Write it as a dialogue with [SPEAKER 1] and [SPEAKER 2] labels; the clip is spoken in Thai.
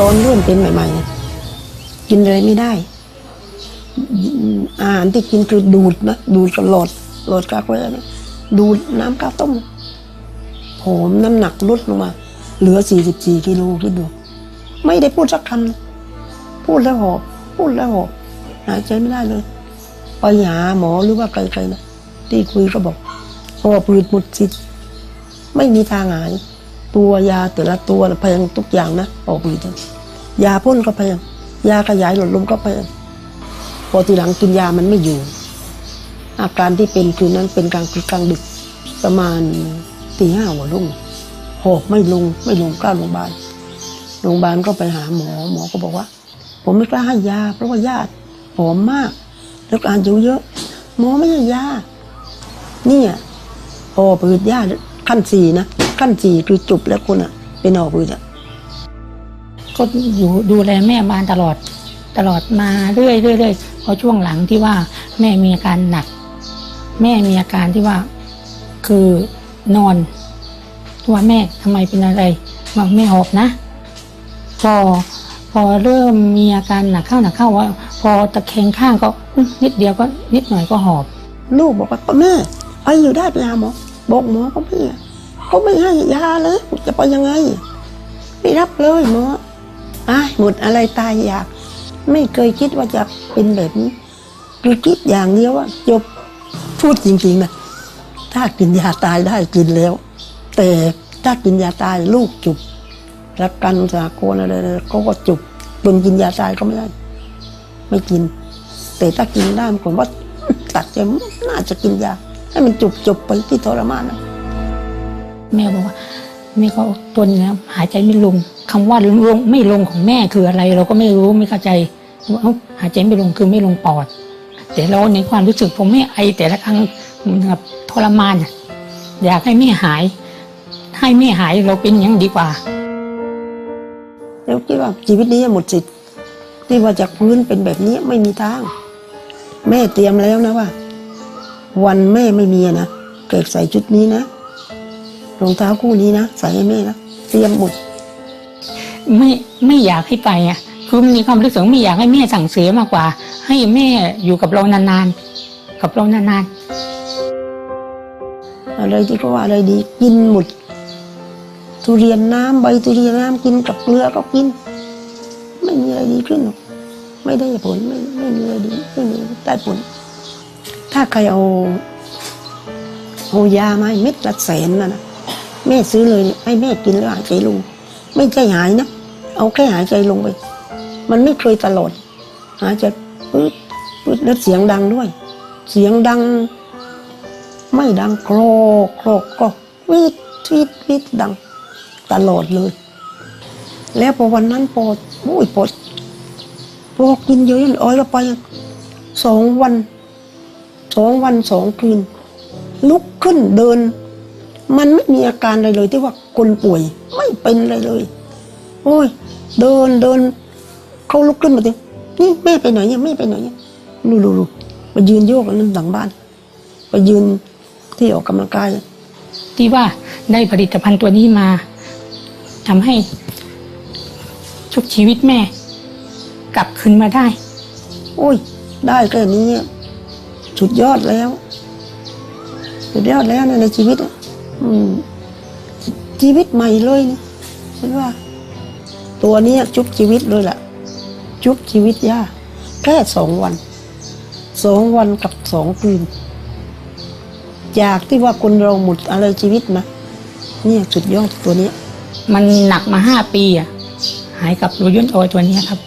[SPEAKER 1] ตอนเริ่มเป็นใหม่ๆ กินอะไรไม่ได้ อาหารที่กินคือดูดนะดูดกับหลอดหลอดกาแฟเนี่ยดูดน้ำกาต้มผมน้ำหนักลดลงมา เหลือ 44 กิโลคิดดู ไม่ได้พูดสักคำพูดแล้วหอบพูดแล้วหอบหายใจไม่ได้เลยไปหาหมอหรือว่าใครๆนะที่คุยก็บอกหอบหืดหมดสิทธิ์ไม่มีทางหาย ตัวยาแต่ละตัวแพงทุกอย่างนะออกหืดนะ ยาพ่นก็แพงยาขยายหลอดลมก็แพงพอทีหลังกินยามันไม่อยู่ อาการที่เป็นคืนนั้นเป็นกลางคืนกลางดึกประมาณตีห้าหัวรุ่งหอบไม่ลงไม่ลงกล้าโรงพยาบาลโรงพยาบาลก็ไปหาหมอหมอก็บอกว่า ผมไม่กล้าให้ยา เพราะว่าญาติหอมมากแล้วกานอยู่เยอะหมอไม่ให้ยาเนี่ยหอบหืดยาขั้นสี่นะขั้นสี่คือจุบแล้วคนอะ เป็นหอบหืดอะ
[SPEAKER 2] ก็อยู่ดูแลแม่มาตลอดตลอดมาเรื่อยเรื่อยพอช่วงหลังที่ว่าแม่มีอาการหนัก แม่มีอาการที่ว่าคือนอนว่าแม่ทำไมเป็นอะไรบอกแม่หอบนะ พอพอเริ่มมีอาการหนักเข้าหนักเข้าว่า พอตะแคงข้างก็นิดเดียวก็นิดหน่อยก็หอบ
[SPEAKER 1] ลูกบอกว่าแม่ไปอยู่ได้ไปหาหมอบอกหมอเขาไม่เขาไม่ให้ยาเลยจะไปยังไง ไม่รับเลยหมอ อ้าหมดอะไรตายอยาก ไม่เคยคิดว่าจะเป็นแบบนี้คือคิดอย่างเดียวว่าจบพูดจริงๆนะถ้ากินยาตายได้กินแล้ว แต่ถ้ากินยาตายลูกจุบรักกันสากลอะไรเขาก็จุบคนกินยาตายก็ไม่ได้ ไม่กิน แต่ถ้ากินได้มันผมว่าตัดใจน่าจะกินยา ให้มันจุบจบไปที่ทรมานนะ
[SPEAKER 2] แม่บอกว่า แม่ก็ทนนะหายใจไม่ลงคำว่าลงไม่ลงของแม่คืออะไร เราก็ไม่รู้ไม่เข้าใจว่าหายใจไม่ลงคือไม่ลงปอด แต่เราในความรู้สึกผมไม่ไอแต่ละครั้งแบบทรมาน อยากให้แม่หาย ให้แม่หายเราเป็นอย่างดีกว่า
[SPEAKER 1] แล้วคิดว่าชีวิตนี้หมดสิทธิ์ที่ว่าจากพื้นเป็นแบบนี้ไม่มีทาง แม่เตรียมแล้วนะว่า วันแม่ไม่มีนะเกิดใส่ชุดนี้นะ รองเท้าคู่นี้นะใส่ให้แม่นะเตรียมหมด
[SPEAKER 2] ไม่ไม่อยากให้ไปอะคือมีความรู้สึกไม่อยากให้แม่สั่งเสียมากกว่า ให้แม่อยู่กับเรานานๆกับเรานานๆ
[SPEAKER 1] อะไรที่เขาว่าอะไรดีกินหมดทุเรียนน้ำใบทุเรียนน้ำกินกับเกลือก็กิน ไม่มีอะไรดีขึ้นหรอกไม่ได้ผลไม่ไม่มีอะไรดีไม่มีได้ผล ถ้าใครเอาเอายามาให้เม็ดละแสนนะนะ แม่ซื้อเลยให้แม่กินแล้วหายใจลง ไม่ใช่หายนะ เอาแค่หายใจลงไป มันไม่เคยตลอด หายใจปื๊ดปื๊ดแล้วเสียงดังด้วย เสียงดัง ไม่ดังโครกโครกโครกวิดวิดวิดดัง ตลอดเลย แล้วพอวันนั้นพออุ้ยพอพอกินเยอะๆอ้อยก็ไปสองวันสองวันสองคืนลุกขึ้นเดิน มันไม่มีอาการอะไรเลยที่ว่าคนป่วยไม่เป็นอะไรเลย โอ้ย เดินเดินเขาลุกขึ้นมาดินี่แม่ไปไหนเนี่ยแม่ไปไหนเนี่ยดูดูดูมายืนโยกอันนั้นหลังบ้านไปยืนที่ออกกำลังกาย
[SPEAKER 2] ที่ว่าได้ผลิตภัณฑ์ตัวนี้มาทำให้ชุบชีวิตแม่ กลับคืนมาได้
[SPEAKER 1] โอ้ย ได้แค่นี้อะสุดยอดแล้วสุดยอดแล้วนะในชีวิตอะอืม ชีวิตใหม่เลยนะเห็นว่า ตัวนี้ยชุบชีวิตเลยล่ะ ชุบชีวิตย่าแค่สองวันสองวันกับสองคืนจากที่ว่าคนเราหมดอะไรชีวิตนะเนี่ยสุดยอดตัวนี้
[SPEAKER 2] มันหนักมาห้าปีอะ หายกับรูย่นโอยตัวนี้ครับ